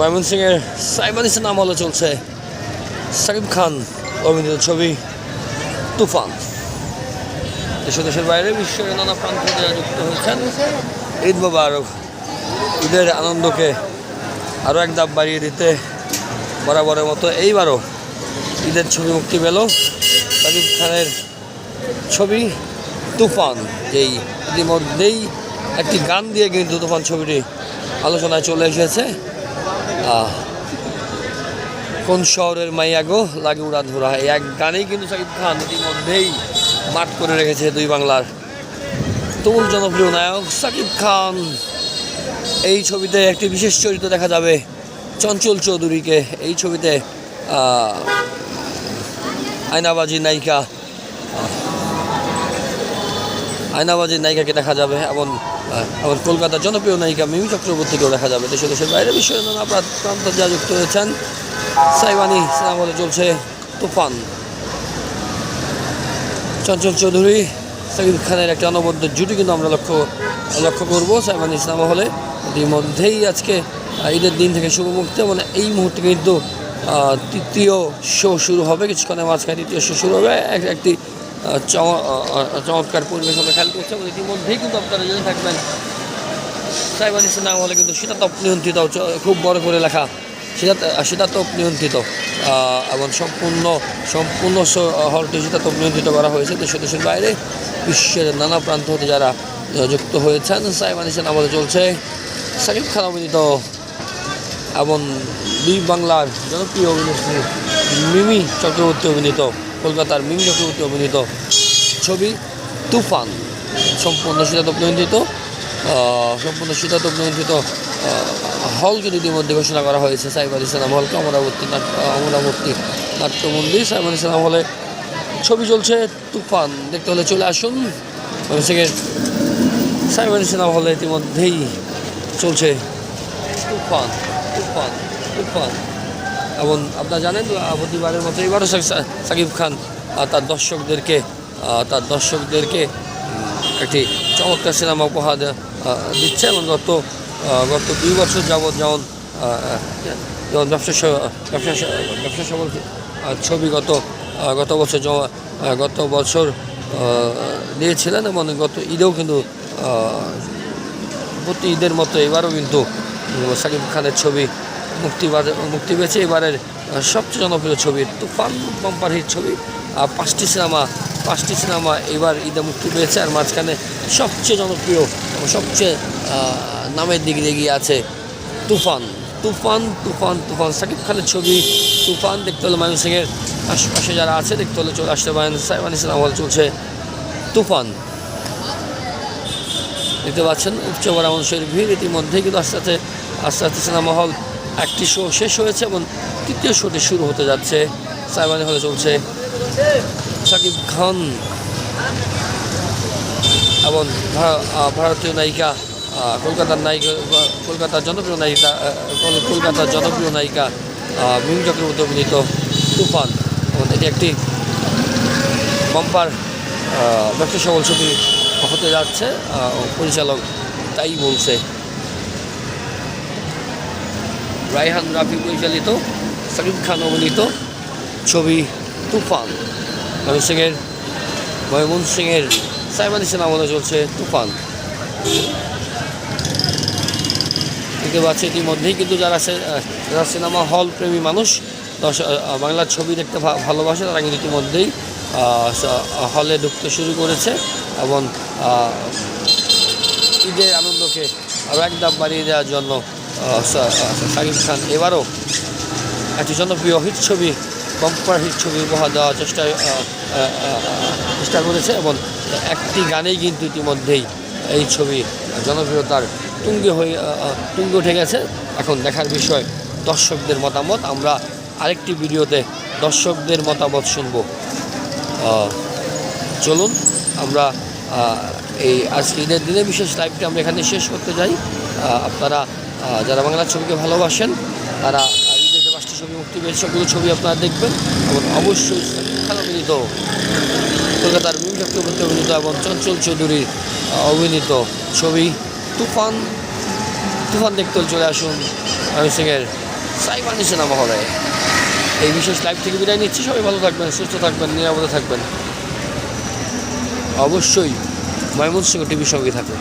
ময়মনসিংহের সাইবানিসের নাম হলে চলছে সাকিব খান অভিনীত ছবি তুফান। দেশ দেশের বাইরে বিশ্বের নানা প্রান্ত যুক্ত হয়েছেন। ঈদ মোবারক, ঈদের আনন্দকে আরও এক ধাপ বাড়িয়ে দিতে বরাবরের মতো এইবারও ঈদের ছবি মুক্তি পেল সাকিব খানের ছবি তুফান, যেই ইতিমধ্যেই একটি গান দিয়ে কিন্তু তুফান ছবিটি আলোচনায় চলে এসেছে। কোন শহরের মাইয়া গো? লাগে উড়া ধরা। এক গানেই কিন্তু শাকিব খান ইতিমধ্যেই মাঠ করে রেখেছে দুই বাংলার। তুমুল জনপ্রিয় নায়ক শাকিব খান। এই ছবিতে একটি বিশেষ চরিত্র দেখা যাবে চঞ্চল চৌধুরীকে। এই ছবিতে আয়নাবাজি নায়িকা আয়নাবাজি নায়িকাকে দেখা যাবে এবং এবং কলকাতার জনপ্রিয় নায়িকা মিমি চক্রবর্তীকেও দেখা যাবে দেশে দেশের বাইরে বিশ্বের নানা প্রান্ত যা যুক্ত হয়েছেন। সাইবানি, সিনেমা চলছে তুফান। চঞ্চল চৌধুরী, সাকিব খানের একটা অনবদ্য জুটি কিন্তু আমরা লক্ষ্য লক্ষ্য করব। সাইবানি সিনেমা হলে ইতিমধ্যেই আজকে ঈদের দিন থেকে শুভ মুক্তি মানে এই মুহূর্তে কিন্তু তৃতীয় শো শুরু হবে। কিছুক্ষণের মাঝখানে তৃতীয় শো শুরু হবে। এক একটি চমৎকার পরিবেশ আমরা খেয়াল করছি এবং ইতিমধ্যেই কিন্তু আপনারা জেনে থাকবেন সাইবানি সিনেমা হলে কিন্তু শীতাতপ নিয়ন্ত্রিত খুব বড় করে লেখা শীতাত শীতাতপ নিয়ন্ত্রিত এবং সম্পূর্ণ সম্পূর্ণ হলটি শীতাতপ নিয়ন্ত্রিত করা হয়েছে দেশ দেশের বাইরে, বিশ্বের নানা প্রান্ত হতে যারা যুক্ত হয়েছেন সাইবানি সিনেমা হলে চলছে, সাকিব খান অভিনীত, এবং দুই বাংলার জনপ্রিয় অভিনেত্রী মিমি চক্রবর্তী অভিনীত। কলকাতার মিমি চক্রবর্তী অভিনীত ছবি তুফান সম্পূর্ণ শীতাতপ নিয়ন্ত্রিত সম্পূর্ণ শীতাতপ নিয়ন্ত্রিত আহ, হল কিন্তু ইতিমধ্যে ঘোষণা করা হয়েছে সাইবার ইসলাম হলকে অমরাবতী নাট্য অমরাবতী নাট্যমন্দির সাইবার ইসলাম হলে ছবি চলছে তুফান। দেখতে হলে চলে আসুন। থেকে সাইবার ইসলাম হলে ইতিমধ্যেই চলছে তুফান তুফান তুফান। এবং আপনারা জানেন প্রতিবারের মতো এবারও সাকিব খান তার দর্শকদেরকে তার দর্শকদেরকে একটি চমৎকার সিনেমা উপহার দিচ্ছে এবং গত গত দুই বছর যাবৎ যেমন যেমন ব্যবসা ব্যবসা ব্যবসা সফল ছবি গত গত বছর গত বছর দিয়েছিলেন এবং গত ঈদেও কিন্তু প্রতি ঈদের মতো এবারও কিন্তু সাকিব খানের ছবি মুক্তি মুক্তি পেয়েছে। এবারের সবচেয়ে জনপ্রিয় ছবি তুফান বাম্পার হিট ছবি। আর পাঁচটি সিনেমা পাঁচটি সিনেমা এবার ঈদে মুক্তি পেয়েছে। আর মাঝখানে সবচেয়ে জনপ্রিয় সবচেয়ে নামের দিকে এগিয়ে আছে তুফান। তুফান তুফান তুফান। সাকিব খানের ছবি তুফান, দেখতে হলে ময়মনসিংহের আশেপাশে যারা আছে, দেখতে হলে চলে আসতে পারেন। সাইবানি সিনেমা হল চলছে তুফান। দেখতে পাচ্ছেন উপচেবরা মানুষের ভিড়। ইতিমধ্যেই কিন্তু আস্তে আস্তে আস্তে আস্তে সিনেমা হল একটি শো শেষ হয়েছে এবং তৃতীয় শোটি শুরু হতে যাচ্ছে। সাইবানি হলে চলছে। সাকিব খান এবং ভারতীয় নায়িকা কলকাতার নায়িকা, কলকাতার জনপ্রিয় নায়িকা কলকাতার জনপ্রিয় নায়িকা মিমি চক্রবর্তী অভিনীত তুফান। এবং এটি একটি বাম্পার ব্যবসা সফল ছবি হতে যাচ্ছে পরিচালক তাই বলছে। রায়হান রাফি পরিচালিত, সাকিব খান অভিনীত ছবি তুফান। ময়মনসিংহের ময়মনসিংহের সাইবানি সিনেমা চলছে তুফান। দেখতে পাচ্ছি ইতিমধ্যেই কিন্তু যারা যারা সিনেমা হল প্রেমী মানুষ বাংলার ছবি দেখতে ভালোবাসে, তারা কিন্তু ইতিমধ্যেই হলে ঢুকতে শুরু করেছে এবং ঈদের আনন্দকে আরও এক ধাপ বাড়িয়ে দেওয়ার জন্য শাকিব খান এবারও একটি জনপ্রিয় হিট ছবি বাম্পার হিট ছবি উপহার দেওয়ার চেষ্টা চেষ্টা করেছে এবং একটি গানেই কিন্তু ইতিমধ্যেই এই ছবি জনপ্রিয়তার তুঙ্গে হয়ে তুঙ্গে উঠে গেছে। এখন দেখার বিষয়, দর্শকদের মতামত। আমরা আরেকটি ভিডিওতে দর্শকদের মতামত শুনব। চলুন, আমরা এই আজকে ঈদের দিনে বিশেষ লাইভটি আমরা এখানে শেষ করতে যাই। আপনারা যারা বাংলা ছবিকে ভালোবাসেন, তারা ঈদের যে ছবি, মুক্তি পেয়েছে, সবগুলো ছবি আপনারা দেখবেন এবং অবশ্যই অভিনীত, কলকাতার মিম চক্রবর্তী অভিনীত এবং চঞ্চল চৌধুরীর অভিনীত ছবি তুফান। তুফান দেখতে চলে আসুন আমি সিংয়ের সাইবানি সিনেমা হলে। এই বিশেষ লাইভ থেকে বিদায় নিচ্ছি। সবাই ভালো থাকবেন, সুস্থ থাকবেন, নিরাপদে থাকবেন। অবশ্যই ময়মনসিংহ টিভির সঙ্গে থাকবেন।